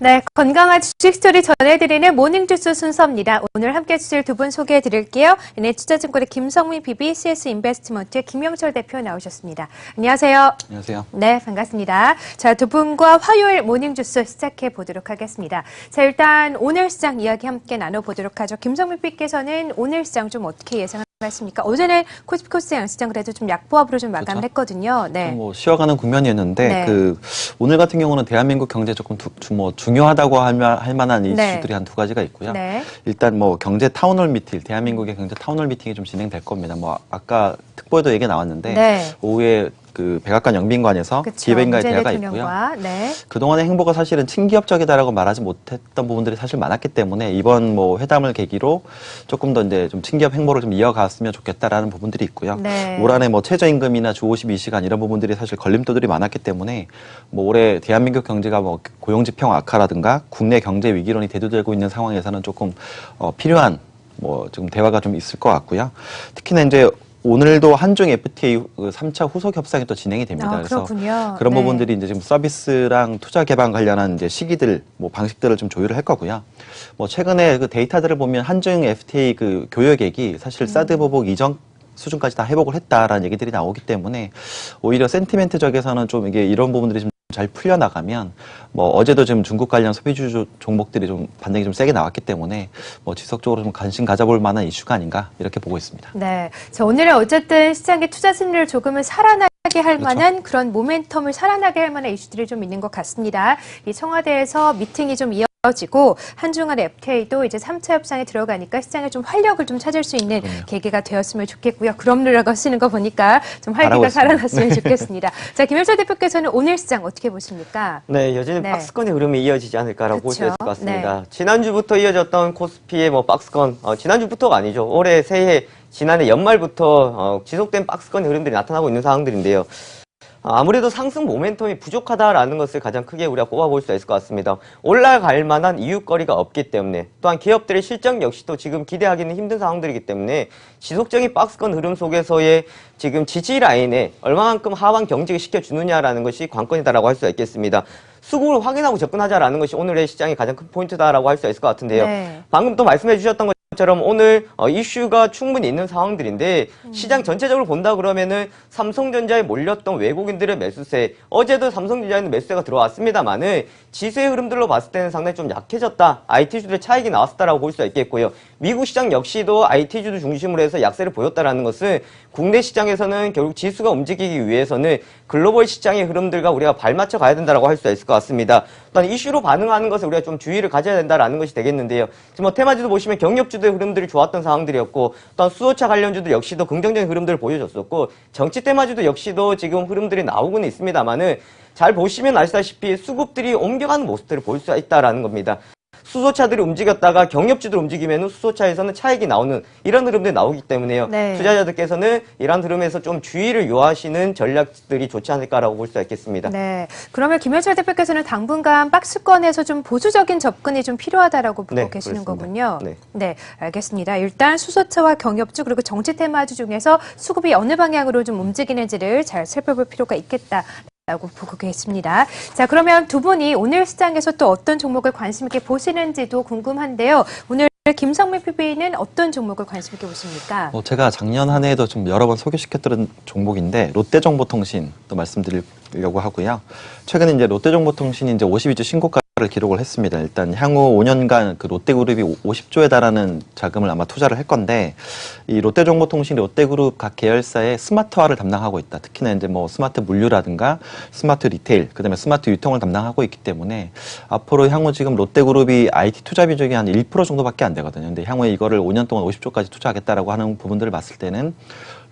네, 건강한 주식 스토리 전해드리는 모닝주스 순서입니다. 오늘 함께 해주실 두 분 소개해드릴게요. NH투자증권의 김성민 PB, CS 인베스트먼트의 김영철 대표 나오셨습니다. 안녕하세요. 안녕하세요. 네, 반갑습니다. 자, 두 분과 화요일 모닝주스 시작해 보도록 하겠습니다. 자, 일단 오늘 시장 이야기 함께 나눠보도록 하죠. 김성민 PB께서는 오늘 시장 좀 어떻게 예상하 십니까? 어제는 코스피코스 양시장 그래도 좀 약보합으로 좀 마감을 그렇죠. 했거든요. 네. 뭐 쉬어가는 국면이었는데 네. 그 오늘 같은 경우는 대한민국 경제 조금 두- 주- 뭐 중요하다고 할, 마- 할 만한 네. 이슈들이 한두 가지가 있고요. 네. 일단 뭐 경제 타운홀 미팅, 대한민국의 경제 타운홀 미팅이 좀 진행될 겁니다. 뭐 아까 특보에도 얘기 나왔는데 네. 오후에 그 백악관 영빈관에서 그쵸. 기획인가의 대화가 있고요. 대통령과, 네. 그동안의 행보가 사실은 친기업적이다라고 말하지 못했던 부분들이 사실 많았기 때문에 이번 뭐 회담을 계기로 조금 더 이제 좀 친기업 행보를 좀 이어갔으면 좋겠다라는 부분들이 있고요. 네. 올 한해 뭐 최저임금이나 주 52시간 이런 부분들이 사실 걸림돌들이 많았기 때문에 뭐 올해 대한민국 경제가 뭐 고용지평 악화라든가 국내 경제 위기론이 대두되고 있는 상황에서는 조금 어, 필요한 뭐 지금 대화가 좀 있을 것 같고요. 특히나 이제 오늘도 한중 FTA 그 3차 후속 협상이 또 진행이 됩니다. 아, 그래서. 그런 네. 부분들이 이제 지금 서비스랑 투자 개방 관련한 이제 시기들, 뭐 방식들을 좀 조율을 할 거고요. 뭐 최근에 그 데이터들을 보면 한중 FTA 그 교역액이 사실 음. 사드 보복 이전 수준까지 다 회복을 했다라는 얘기들이 나오기 때문에 오히려 센티멘트적에서는 좀 이게 이런 부분들이 좀 잘 풀려나가면 뭐 어제도 지금 중국 관련 소비주 조- 종목들이 좀 반등이 좀 세게 나왔기 때문에 뭐 지속적으로 좀 관심 가져볼 만한 이슈가 아닌가 이렇게 보고 있습니다. 네. 자, 오늘은 어쨌든 시장의 투자 심리를 조금은 살아나게 할 그렇죠. 만한 그런 모멘텀을 살아나게 할 만한 이슈들이 좀 있는 것 같습니다. 이 청와대에서 미팅이 좀 이어 지고 한중한 FTA도 이제 3차 협상에 들어가니까 시장에 좀 활력을 좀 찾을 수 있는 그럼요. 계기가 되었으면 좋겠고요. 그럼요라고 하시는 거 보니까 좀 활기가. 살아났으면 좋겠습니다. 자, 김현철 대표께서는 오늘 시장 어떻게 보십니까? 네, 여전히 네. 박스권의 흐름이 이어지지 않을까라고 그쵸. 있을 것 같습니다. 지난주부터 이어졌던 코스피의 뭐 박스권, 어, 지난주부터가 아니죠. 올해 새해, 지난해 연말부터 어, 지속된 박스권의 흐름들이 나타나고 있는 상황들인데요. 어, 아무래도 상승 모멘텀이 부족하다라는 것을 가장 크게 우리가 꼽아볼 수 있을 것 같습니다. 올라갈 만한 이유거리가 없기 때문에 또한 기업들의 실적 역시도 지금 기대하기는 힘든 상황들이기 때문에 지속적인 박스권 흐름 속에서의 지금 지지 라인에 얼마만큼 하방 경직을 시켜주느냐라는 것이 관건이다라고 할 수가 있겠습니다. 수급을 확인하고 접근하자라는 것이 오늘의 시장의 가장 큰 포인트다라고 할 수 있을 것 같은데요. 네. 방금 또 말씀해 주셨던 것 처럼 오늘 어, 이슈가 충분히 있는 상황들인데 시장 전체적으로 본다 그러면은 삼성전자에 몰렸던 외국인들의 매수세 어제도 삼성전자에는 매수세가 들어왔습니다만은 지수의 흐름들로 봤을 때는 상당히 좀 약해졌다. IT주들의 차익이 나왔다라고 볼 수가 있겠고요. 미국 시장 역시도 IT주들 중심으로 해서 약세를 보였다라는 것은 국내 시장에서는 결국 지수가 움직이기 위해서는 글로벌 시장의 흐름들과 우리가 발맞춰 가야 된다라고 할 수가 있을 것 같습니다. 또한 이슈로 반응하는 것에 우리가 좀 주의를 가져야 된다라는 것이 되겠는데요. 지금 뭐 테마주도 보시면 경력주들 의 흐름들이 좋았던 상황들이었고 또한 수소차 관련주도 역시도 긍정적인 흐름들을 보여줬었고 정치 테마주도 역시도 지금 흐름들이 나오고는 있습니다만은 잘 보시면 아시다시피 수급들이 옮겨가는 모습들을 볼 수가 있다라는 겁니다. 수소차들이 움직였다가 경력주들 움직이면 수소차에서는 차익이 나오는 이런 흐름들이 나오기 때문에요. 네. 투자자들께서는 이런 흐름에서 좀 주의를 요하시는 전략들이 좋지 않을까라고 볼 수가 있겠습니다. 네. 그러면 김현철 대표께서는 당분간 박스권에서 좀 보수적인 접근이 좀 필요하다라고 보고 네, 계시는 그렇습니다. 거군요. 네. 알겠습니다. 일단 수소차와 경협주 그리고 정치 테마주 중에서 수급이 어느 방향으로 좀 움직이는지를 잘 살펴볼 필요가 있겠다. 라고 보고 계십니다. 자, 그러면 두 분이 오늘 시장에서 또 어떤 종목을 관심 있게 보시는지도 궁금한데요. 오늘 김성민 PB는 어떤 종목을 관심 있게 보십니까? 뭐 제가 작년 한 해에도 좀 여러 번 소개시켰던 종목인데 롯데정보통신 또 말씀드리려고 하고요. 최근에 이제 롯데정보통신이 이제 52주 신고가 를 기록을 했습니다. 일단 향후 5년간 그 롯데그룹이 50조에 달하는 자금을 아마 투자를 할 건데 이 롯데정보통신이 롯데그룹 각 계열사의 스마트화를 담당하고 있다. 특히나 이제 뭐 스마트 물류라든가 스마트 리테일, 그다음에 스마트 유통을 담당하고 있기 때문에 앞으로 향후 지금 롯데그룹이 IT 투자 비중이 한 1% 정도밖에 안 되거든요. 근데 향후에 이거를 5년 동안 50조까지 투자하겠다라고 하는 부분들을 봤을 때는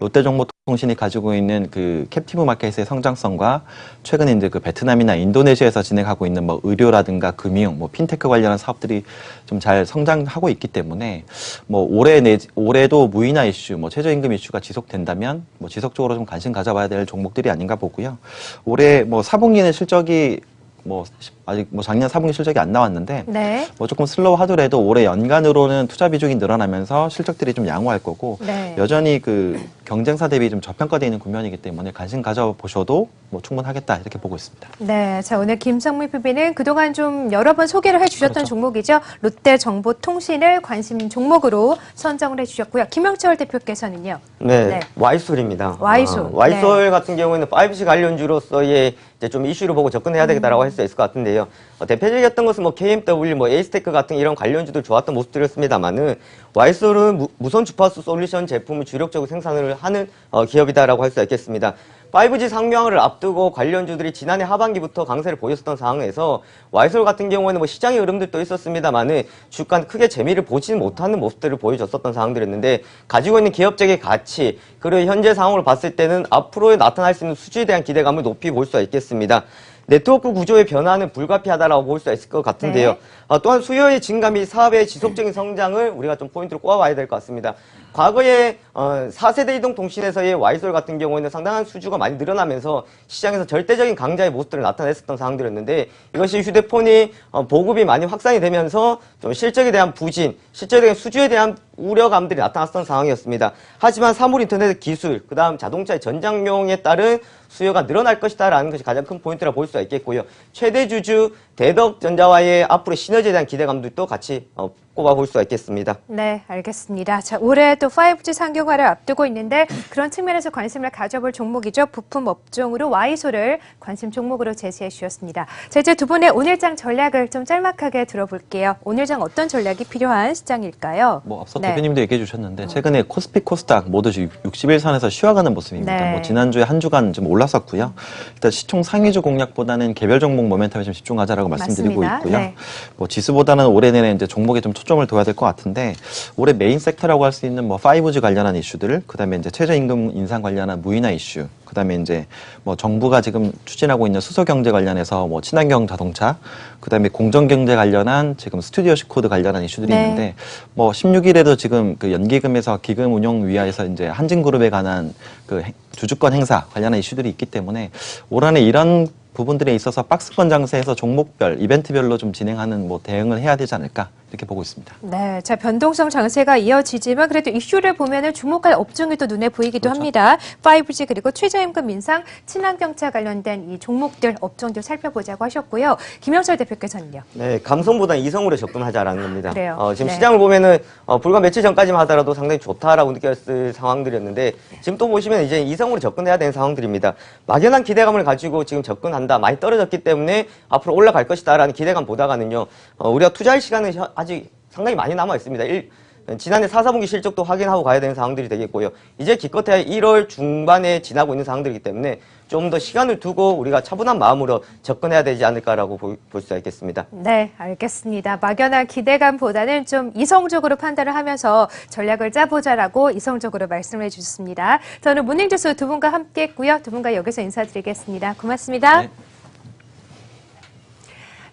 롯데정보통신이 가지고 있는 그 캡티브 마켓의 성장성과 최근에 이제 그 베트남이나 인도네시아에서 진행하고 있는 뭐 의료라든가 금융, 뭐 핀테크 관련한 사업들이 좀 잘 성장하고 있기 때문에 뭐 올해 내 올해도 무인화 이슈, 뭐 최저임금 이슈가 지속된다면 뭐 지속적으로 좀 관심 가져봐야 될 종목들이 아닌가 보고요. 올해 뭐 4분기는 실적이 뭐 아직 뭐 작년 4분기 실적이 안 나왔는데 네. 뭐 조금 슬로우 하더라도 올해 연간으로는 투자 비중이 늘어나면서 실적들이 좀 양호할 거고 네. 여전히 그 경쟁사 대비 좀 저평가되어 있는 국면이기 때문에 관심 가져보셔도 뭐 충분하겠다 이렇게 보고 있습니다. 네, 자 오늘 김성민 PB는 그동안 좀 여러 번 소개를 해주셨던 그렇죠. 종목이죠. 롯데정보통신을 관심 종목으로 선정을 해주셨고요. 김영철 대표께서는요. 네, 네. 와이솔입니다. 와이솔. 어, 와이솔 같은 경우에는 5G 관련주로서의 이제 좀 이슈를 보고 접근해야 되겠다라고 할수 있을 것 같은데요. 어, 대표적이었던 것은 뭐 KMW, 뭐 에이스테크 같은 이런 관련주들 좋았던 모습들이었습니다만은 와이솔은 무, 무선 주파수 솔루션 제품을 주력적으로 생산을 하는 어, 기업이다라고 할 수 있겠습니다. 5G 상명을 앞두고 관련주들이 지난해 하반기부터 강세를 보였었던 상황에서 와이솔 같은 경우에는 뭐 시장의 흐름들도 있었습니다만은 주가 크게 재미를 보지는 못하는 모습들을 보여줬었던 상황들이었는데 가지고 있는 기업적인 가치 그리고 현재 상황을 봤을 때는 앞으로 나타날 수 있는 수주에 대한 기대감을 높이 볼 수가 있겠습니다. 네트워크 구조의 변화는 불가피하다라고 볼 수가 있을 것 같은데요. 네. 어, 또한 수요의 증가 및 사업의 지속적인 성장을 우리가 좀 포인트로 꼽아봐야 될 것 같습니다. 과거에 어, 4세대 이동 통신에서의 와이솔 같은 경우에는 상당한 수주가 많이 늘어나면서 시장에서 절대적인 강자의 모습들을 나타냈었던 상황들이었는데 이것이 휴대폰이 어, 보급이 많이 확산이 되면서 좀 실적에 대한 부진, 실적에 대한 수주에 대한 우려감들이 나타났던 상황이었습니다. 하지만 사물 인터넷 기술, 그 다음 자동차의 전장용에 따른 수요가 늘어날 것이다라는 것이 가장 큰 포인트라 볼 수가 있겠고요. 최대 주주 대덕전자와의 앞으로 시너지에 대한 기대감들도 같이 어, 꼽아볼 수가 있겠습니다. 네, 알겠습니다. 자, 올해 또 5G 상용화를 앞두고 있는데 그런 측면에서 관심을 가져볼 종목이죠. 부품 업종으로 와이소를 관심 종목으로 제시해 주셨습니다. 자, 이제 두 분의 오늘장 전략을 좀 짤막하게 들어볼게요. 오늘장 어떤 전략이 필요한 시장일까요? 뭐 앞서 네. 대표님도 얘기해 주셨는데 최근에 코스피 코스닥 모두 60일선에서 쉬어가는 모습입니다. 네. 뭐 지난주에 한 주간 좀 올랐었고요. 일단 시총 상위주 공략보다는 개별 종목 모멘텀에 좀 집중하자라고 말씀드리고 맞습니다. 있고요. 네. 뭐 지수보다는 올해 내내 이제 종목에 좀 초 점을 둬야 될 것 같은데 올해 메인 섹터라고 할 수 있는 뭐 5G 관련한 이슈들, 그다음에 이제 최저임금 인상 관련한 무인화 이슈, 그다음에 이제 뭐 정부가 지금 추진하고 있는 수소 경제 관련해서 뭐 친환경 자동차, 그다음에 공정 경제 관련한 지금 스튜디오십 코드 관련한 이슈들이 네. 있는데 뭐 16일에도 지금 그 연기금에서 기금 운용 위하에서 이제 한진그룹에 관한 그 행- 주주권 행사 관련한 이슈들이 있기 때문에 올 한해 이런 부분들에 있어서 박스권 장세에서 종목별, 이벤트별로 좀 진행하는 뭐 대응을 해야 되지 않을까 이렇게 보고 있습니다. 네, 자 변동성 장세가 이어지지만 그래도 이슈를 보면은 주목할 업종이 또 눈에 보이기도 그렇죠. 합니다. 5G 그리고 최저임금 인상, 친환경차 관련된 이 종목들 업종들 살펴보자고 하셨고요. 김영철 대표께서는요. 네, 감성보다 이성으로 접근하자라는 겁니다. 그래요. 어, 지금 네. 시장을 보면은 어, 불과 며칠 전까지만 하더라도 상당히 좋다라고 느꼈을 상황들이었는데 지금 또 보시면 이제 이성으로 접근해야 되는 상황들입니다. 막연한 기대감을 가지고 지금 접근한다 많이 떨어졌기 때문에 앞으로 올라갈 것이다라는 기대감 보다가는요 어, 우리가 투자할 시간은 혀- 아직 상당히 많이 남아 있습니다. 일- 지난해 4, 4분기 실적도 확인하고 가야 되는 상황들이 되겠고요. 이제 기껏해야 1월 중반에 지나고 있는 상황들이기 때문에 좀 더 시간을 두고 우리가 차분한 마음으로 접근해야 되지 않을까라고 볼 수가 있겠습니다. 네, 알겠습니다. 막연한 기대감보다는 좀 이성적으로 판단을 하면서 전략을 짜보자라고 이성적으로 말씀을 해주셨습니다. 저는 문행주수 두 분과 함께 했고요. 두 분과 여기서 인사드리겠습니다. 고맙습니다. 네.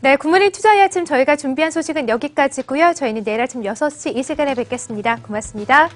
네, 굿모닝 투자의 아침 저희가 준비한 소식은 여기까지고요. 저희는 내일 아침 6시 이 시간에 뵙겠습니다. 고맙습니다.